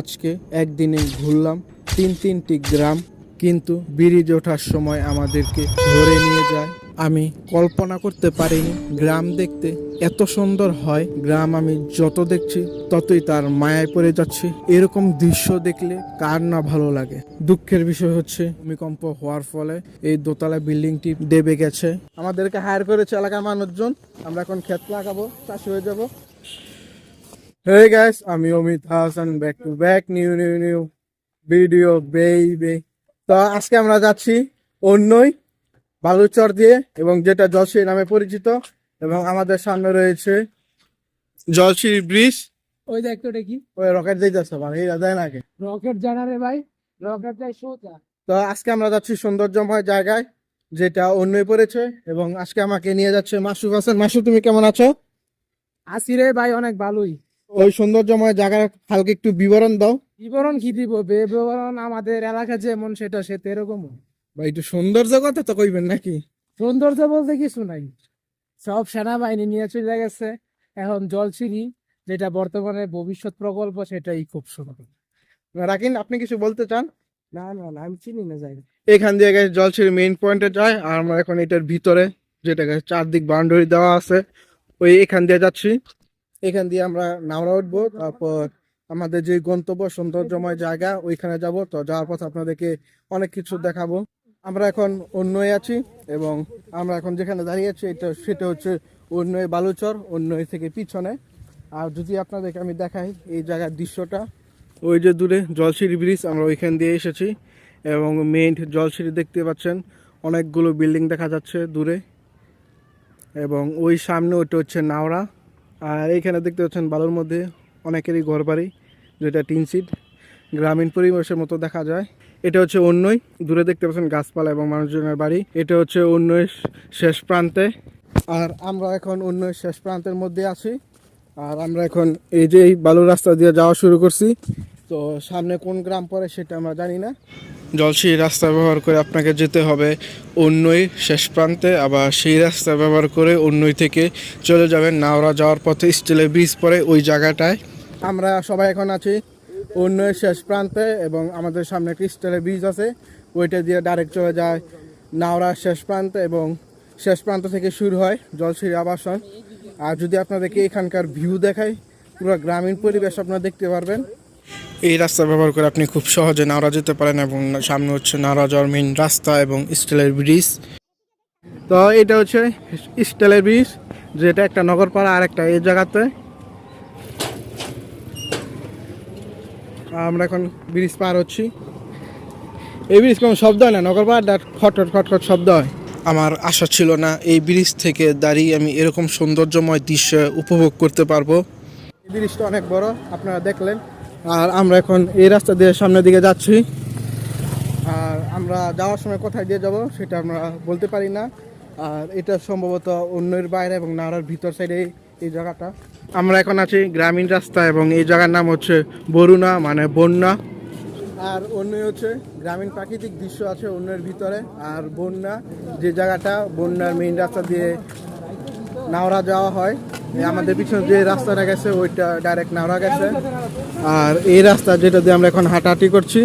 আজকে একদিনে ঘুরলাম তিন তিনটি গ্রাম, কিন্তু ব্রিজ ওঠার সময় আমাদেরকে ধরে নিয়ে যায়। আমি কল্পনা করতে পারিনি গ্রাম দেখতে এত সুন্দর হয়। গ্রাম আমি যত দেখছি, ততই তার মায়ায় পড়ে যাচ্ছি। এরকম দৃশ্য দেখলে কার না ভালো লাগে? দুঃখের বিষয় হচ্ছে, ভূমিকম্প হওয়ার ফলে এই দোতলা বিল্ডিংটি দেবে গেছে। আমাদেরকে হায়ার করেছে এলাকার মানুষজন। আমরা এখন ক্ষেত লাগাবো, চাষি হয়ে যাব। Hey guys, আমি Amit Hasan back to back new new new video বেইবে তো আজকে আমরা যাচ্ছি অন্যই বালুচর দিয়ে এবং যেটা জলসিরি নামে পরিচিত এবং আমাদের সামনে রয়েছে জলসিরি ব্রিজ। ওই দেখ তো কি ওই রকেট দিয়ে যাচ্ছে ভাই এই দেয় নাকি রকেট জানা রে ভাই রকেট যাই সোজা। তো আজকে আমরা যাচ্ছি সৌন্দর্যময় জায়গায় যেটা অন্যই পড়েছে এবং আজকে আমাকে নিয়ে যাচ্ছে মাসুক হাসান। মাসু তুমি কেমন আছো? আসি রে ভাই অনেক ভালোই। ওই সৌন্দর্যময় জায়গার হালকা একটু বিবরণ দাও। বিবরণ কি দিব? বে- বিবরণ আমাদের এলাকা যেমন সেটা সে এরকম বা একটু সৌন্দর্য কথা তো কইবেন নাকি? সৌন্দর্য বলতে কিছু নাই। সব সেনাবাহিনী নিয়ে চলে গেছে। এখন জলসিরি যেটা বর্তমানে ভবিষ্যৎ প্রকল্প সেটাই খুব সুন্দর। রাকিন আপনি কিছু বলতে চান? না না না আমি চিনি না যাই। এখান দিয়ে গেছে জলসির মেইন পয়েন্টে যায় আর আমরা এখন এটার ভিতরে যেটা গেছে চারদিক বাউন্ডারি দেওয়া আছে ওই এখান দিয়ে যাচ্ছি। এখান দিয়ে আমরা নাওড়া উঠবো। তারপর আমাদের যে গন্তব্য সৌন্দর্যময় জায়গা, ওইখানে যাব। তো যাওয়ার পথে আপনাদেরকে অনেক কিছু দেখাবো। আমরা এখন অন্যই আছি এবং আমরা এখন যেখানে দাঁড়িয়ে আছি, এটা সেটা হচ্ছে অন্যই বালুচর অন্যই থেকে পিছনে। আর যদি আপনাদেরকে আমি দেখাই এই জায়গার দৃশ্যটা, ওই যে দূরে জলসিঁড়ি ব্রিজ, আমরা ওইখান দিয়ে এসেছি এবং মেইন জলসিঁড়ি দেখতে পাচ্ছেন, অনেকগুলো বিল্ডিং দেখা যাচ্ছে দূরে। এবং ওই সামনে ওটা হচ্ছে নাওড়া আর এইখানে দেখতে পাচ্ছেন বালুর মধ্যে অনেকেরই ঘর বাড়ি যেটা টিন সিট গ্রামীণ পরিবেশের মতো দেখা যায়। এটা হচ্ছে অন্যই দূরে দেখতে পাচ্ছেন গাছপালা এবং মানুষজনের বাড়ি। এটা হচ্ছে অন্যই শেষ প্রান্তে। আর আমরা এখন অন্যই শেষ প্রান্তের মধ্যে আছি। আর আমরা এখন এই যে এই বালুর রাস্তা দিয়ে যাওয়া শুরু করছি। তো সামনে কোন গ্রাম পড়ে সেটা আমরা জানি না। জলসিঁড়ি রাস্তা ব্যবহার করে আপনাকে যেতে হবে অন্যই শেষ প্রান্তে, আবার সেই রাস্তা ব্যবহার করে অন্যই থেকে চলে যাবেন নাওড়া যাওয়ার পথে, স্টিলের ব্রিজ পরে ওই জায়গাটায়। আমরা সবাই এখন আছি অন্যই শেষ প্রান্তে এবং আমাদের সামনে একটি স্টিলের ব্রিজ আছে, ওইটা দিয়ে ডাইরেক্ট চলে যায় নাওড়া শেষ প্রান্তে এবং শেষ প্রান্ত থেকে শুরু হয় জলসিঁড়ি আবাসন। আর যদি আপনাদেরকে এখানকার ভিউ দেখাই, পুরো গ্রামীণ পরিবেশ আপনারা দেখতে পারবেন। এই রাস্তা ব্যবহার করে আপনি খুব সহজে নাওড়া যেতে পারেন এবং সামনে হচ্ছে নাওড়া যাওয়ার মেইন রাস্তা এবং স্টিলের ব্রিজ। তো এটা হচ্ছে স্টিলের ব্রিজ যেটা একটা নগরপাড়া আর একটা এই জায়গাতে। আমরা এখন ব্রিজ পার হচ্ছি। এই ব্রিজ কোনো শব্দ হয় না নগরপাড়াটা খটখট খটখট শব্দ হয়। আমার আশা ছিল না এই ব্রিজ থেকে দাঁড়িয়ে আমি এরকম সৌন্দর্যময় দৃশ্য উপভোগ করতে পারব। এই ব্রিজটা অনেক বড় আপনারা দেখলেন। আর আমরা এখন এই রাস্তা দিয়ে সামনের দিকে যাচ্ছি। আর আমরা যাওয়ার সময় কোথায় দিয়ে যাব সেটা আমরা বলতে পারি না। আর এটা সম্ভবত অন্যের বাইরে এবং নাড়ার ভিতর সাইডে এই জায়গাটা। আমরা এখন আছি গ্রামীণ রাস্তা এবং এই জায়গার নাম হচ্ছে বরুণা মানে বন্যা। আর অন্য হচ্ছে গ্রামীণ প্রাকৃতিক দৃশ্য আছে অন্যের ভিতরে। আর বন্যা, যে জায়গাটা বন্যার মেইন রাস্তা দিয়ে নাওড়া যাওয়া হয়। আমাদের পিছনে যে রাস্তাটা গেছে, ওইটা ডাইরেক্ট নাওড়া গেছে। আর এই রাস্তা যেটা দিয়ে আমরা এখন হাঁটাহাঁটি করছি,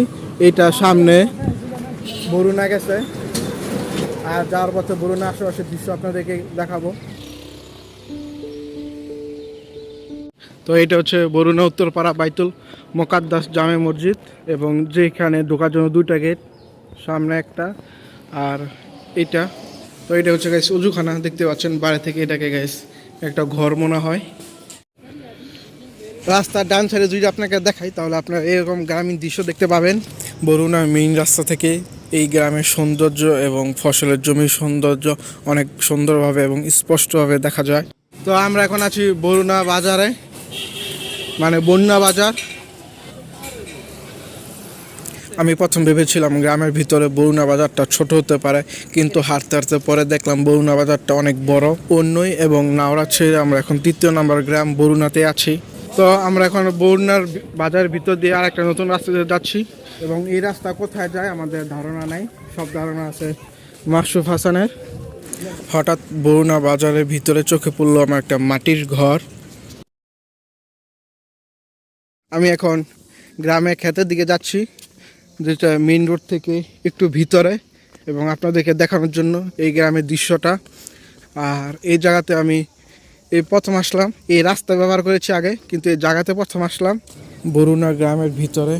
এটা সামনে বরুণা গেছে। আর যাওয়ার পথে বরুণা আশেপাশের দৃশ্য আপনাদেরকে দেখাবো। তো এটা হচ্ছে বরুণা উত্তরপাড়া বাইতুল মোকাদ্দাস জামে মসজিদ এবং যেখানে ঢোকার জন্য দুইটা গেট, সামনে একটা আর এটা। তো এটা হচ্ছে গাইস উজুখানা দেখতে পাচ্ছেন, বাইরে থেকে এটাকে গাইস একটা ঘর মনে হয়। রাস্তার ডান সাইডে যদি আপনাকে দেখাই, তাহলে আপনার এরকম গ্রামীণ দৃশ্য দেখতে পাবেন। বরুণা মেইন রাস্তা থেকে এই গ্রামের সৌন্দর্য এবং ফসলের জমির সৌন্দর্য অনেক সুন্দরভাবে এবং স্পষ্টভাবে দেখা যায়। তো আমরা এখন আছি বরুণা বাজারে মানে বন্যা বাজার। আমি প্রথম ভেবেছিলাম গ্রামের ভিতরে বরুণা বাজারটা ছোট হতে পারে, কিন্তু হাঁটতে হাঁটতে পরে দেখলাম বরুণা বাজারটা অনেক বড়। অন্যই এবং নাওড়া ছেড়ে আমরা এখন তৃতীয় নম্বর গ্রাম বরুণাতে আছি। তো আমরা এখন বরুণার বাজারের ভিতর দিয়ে আর একটা নতুন রাস্তাতে যাচ্ছি এবং এই রাস্তা কোথায় যায় আমাদের ধারণা নাই, সব ধারণা আছে মাসুফ হাসানের। হঠাৎ বরুণা বাজারের ভিতরে চোখে পড়ল আমার একটা মাটির ঘর। আমি এখন গ্রামে ক্ষেতের দিকে যাচ্ছি। যেটা মেন রোড থেকে একটু ভিতরে এবং আপনাদেরকে দেখানোর জন্য এই গ্রামের দৃশ্যটা। আর এই জায়গাতে আমি এই প্রথম আসলাম। এই রাস্তা ব্যবহার করেছি আগে, কিন্তু এই জায়গাতে প্রথম আসলাম। বরুণা গ্রামের ভিতরে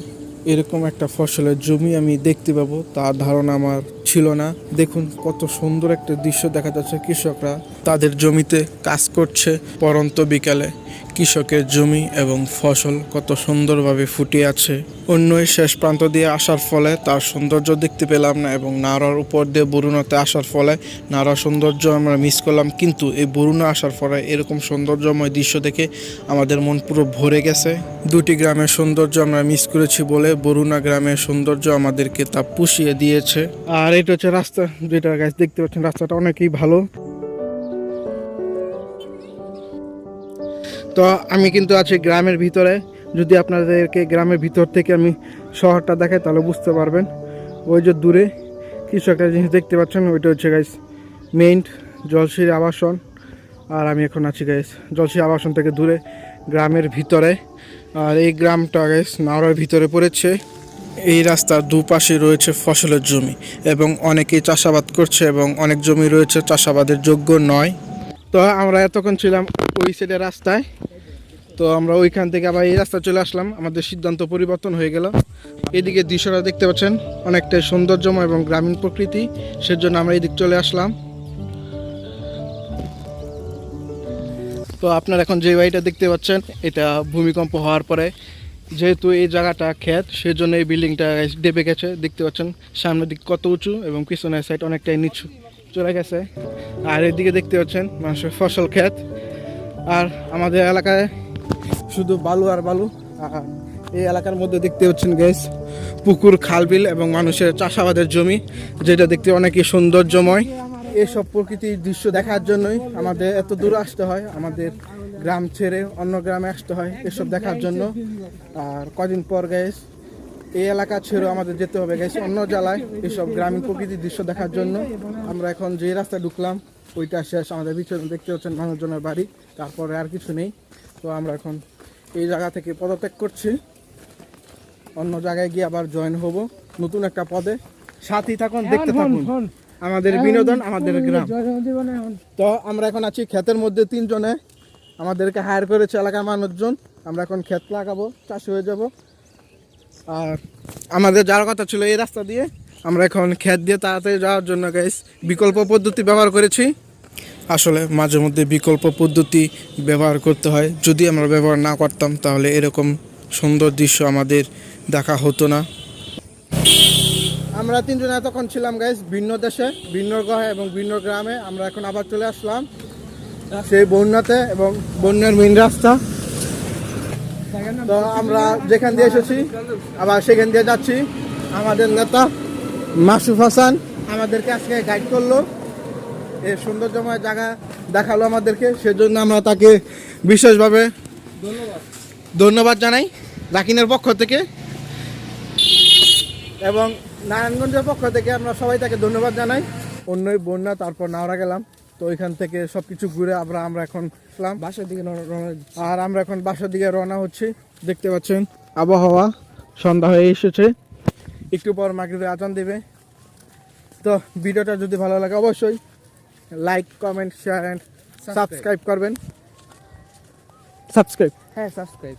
এরকম একটা ফসলের জমি আমি দেখতে পাবো, তার ধারণা আমার ছিল না। দেখুন কত সুন্দর একটা দৃশ্য দেখা যাচ্ছে কৃষকরা তাদের জমিতে কাজ করছে পরন্ত বিকালে। কৃষকের জমি এবং ফসল কত সুন্দরভাবে ফুটে আছে। অন্য শেষ প্রান্ত দিয়ে আসার ফলে তার সৌন্দর্য দেখতে পেলাম না এবং নাড়ার উপর দিয়ে বরুণাতে আসার ফলে নাড়ার সৌন্দর্য আমরা মিস করলাম। কিন্তু এই বরুণা আসার ফলে এরকম সৌন্দর্যময় দৃশ্য দেখে আমাদের মন পুরো ভরে গেছে। দুটি গ্রামের সৌন্দর্য আমরা মিস করেছি বলে বরুণা গ্রামের সৌন্দর্য আমাদেরকে তা পুষিয়ে দিয়েছে। আর এটা হচ্ছে রাস্তা, যেটা গাছ দেখতে পাচ্ছেন, রাস্তাটা অনেকই ভালো। তো আমি কিন্তু আছি গ্রামের ভিতরে। যদি আপনাদেরকে গ্রামের ভিতর থেকে আমি শহরটা দেখাই, তাহলে বুঝতে পারবেন। ওই যে দূরে কিছু একটা জিনিস দেখতে পাচ্ছেন ওইটা হচ্ছে গাইস মেইন জলসির আবাসন। আর আমি এখন আছি গাইস জলসির আবাসন থেকে দূরে, গ্রামের ভিতরে। আর এই গ্রামটা গাইস নাওড়ার ভিতরে পড়েছে। এই রাস্তার দুপাশে রয়েছে ফসলের জমি, এবং অনেকেই চাষাবাদ করছে, এবং অনেক জমি রয়েছে, চাষাবাদের যোগ্য নয়। তো আমরা এতক্ষণ ছিলাম ওই সাইডের রাস্তায়। তো আমরা ওইখান থেকে আবার এই রাস্তা চলে আসলাম। আমাদের সিদ্ধান্ত পরিবর্তন হয়ে গেল। এদিকে দৃশ্যটা দেখতে পাচ্ছেন, অনেকটাই সৌন্দর্যময় এবং গ্রামীণ প্রকৃতি। সেজন্য আমরা এদিক চলে আসলাম। তো আপনারা এখন যে বাড়িটা দেখতে পাচ্ছেন, এটা ভূমিকম্প হওয়ার পরে যেহেতু এই জায়গাটা ক্ষেত, সেজন্য এই বিল্ডিংটা ডেবে গেছে। দেখতে পাচ্ছেন, সামনের দিক কত উঁচু এবং পিছনের সাইড অনেকটাই নিচু। চলে গেছে। আর এদিকে দেখতে পাচ্ছেন মানুষের ফসল ক্ষেত। আর আমাদের এলাকায় শুধু বালু আর বালু। আর এই এলাকার মধ্যে দেখতে পাচ্ছেন গ্যাস পুকুর, খালবিল এবং মানুষের চাষাবাদের জমি, যেটা দেখতে অনেকই সৌন্দর্যময়। এইসব প্রকৃতির দৃশ্য দেখার জন্যই আমাদের এত দূর আসতে হয়, আমাদের গ্রাম ছেড়ে অন্য গ্রামে আসতে হয় এসব দেখার জন্য। আর কদিন পর গ্যাস এই এলাকা ছেড়েও আমাদের যেতে হবে গেছে অন্য জেলায় এইসব গ্রামীণ প্রকৃতির দৃশ্য দেখার জন্য আমরা এখন যে রাস্তায় ঢুকলাম ওইটা শেষ আমাদের পিছনে দেখতে পাচ্ছেন মানুষজনের বাড়ি তারপরে আর কিছু নেই। তো আমরা এখন এই জায়গা থেকে পদত্যাগ করছি। অন্য জায়গায় গিয়ে আবার জয়েন হব নতুন একটা পদে। সাথী থাকুন দেখতে থাকুন। আমাদের বিনোদন আমাদের গ্রাম। তো আমরা এখন আছি ক্ষেতের মধ্যে তিনজনে। আমাদেরকে হায়ার করেছে এলাকার মানুষজন। আমরা এখন ক্ষেত লাগাবো চাষ হয়ে যাব। আর আমাদের যাওয়ার কথা ছিল এই রাস্তা দিয়ে। আমরা এখন ক্ষেত দিয়ে তাড়াতাড়ি যাওয়ার জন্য গাইস বিকল্প পদ্ধতি ব্যবহার করেছি। আসলে মাঝে মধ্যে বিকল্প পদ্ধতি ব্যবহার করতে হয়। যদি আমরা ব্যবহার না করতাম, তাহলে এরকম সুন্দর দৃশ্য আমাদের দেখা হতো না। আমরা তিনজন এতক্ষণ ছিলাম গাইস ভিন্ন দেশে, ভিন্ন গ্রহে এবং ভিন্ন গ্রামে। আমরা এখন আবার চলে আসলাম সেই বন্যাতে এবং বন্যার মেন রাস্তা। তো আমরা যেখান দিয়ে এসেছি, আবার সেখান দিয়ে যাচ্ছি। আমাদের নেতা মাসুফ হাসান আমাদেরকে আজকে গাইড করল। এই সৌন্দর্যময় জায়গা দেখাল আমাদেরকে, সেজন্য আমরা তাকে বিশেষভাবে ধন্যবাদ ধন্যবাদ জানাই রাকিনের পক্ষ থেকে। এবং নারায়ণগঞ্জের পক্ষ থেকে আমরা সবাই তাকে ধন্যবাদ জানাই। অন্যই বন্যা, তারপর নাওড়া গেলাম। তো ওইখান থেকে সব কিছু ঘুরে আমরা আমরা এখন আসলাম বাসার দিকে আর আমরা এখন বাসার দিকে রওনা হচ্ছি। দেখতে পাচ্ছেন আবহাওয়া সন্ধ্যা হয়ে এসেছে। একটু পর মাগরিবে আজান দেবে। তো ভিডিওটা যদি ভালো লাগে অবশ্যই like comment share and subscribe করবেন। সাবস্ক্রাইব হ্যাঁ সাবস্ক্রাইব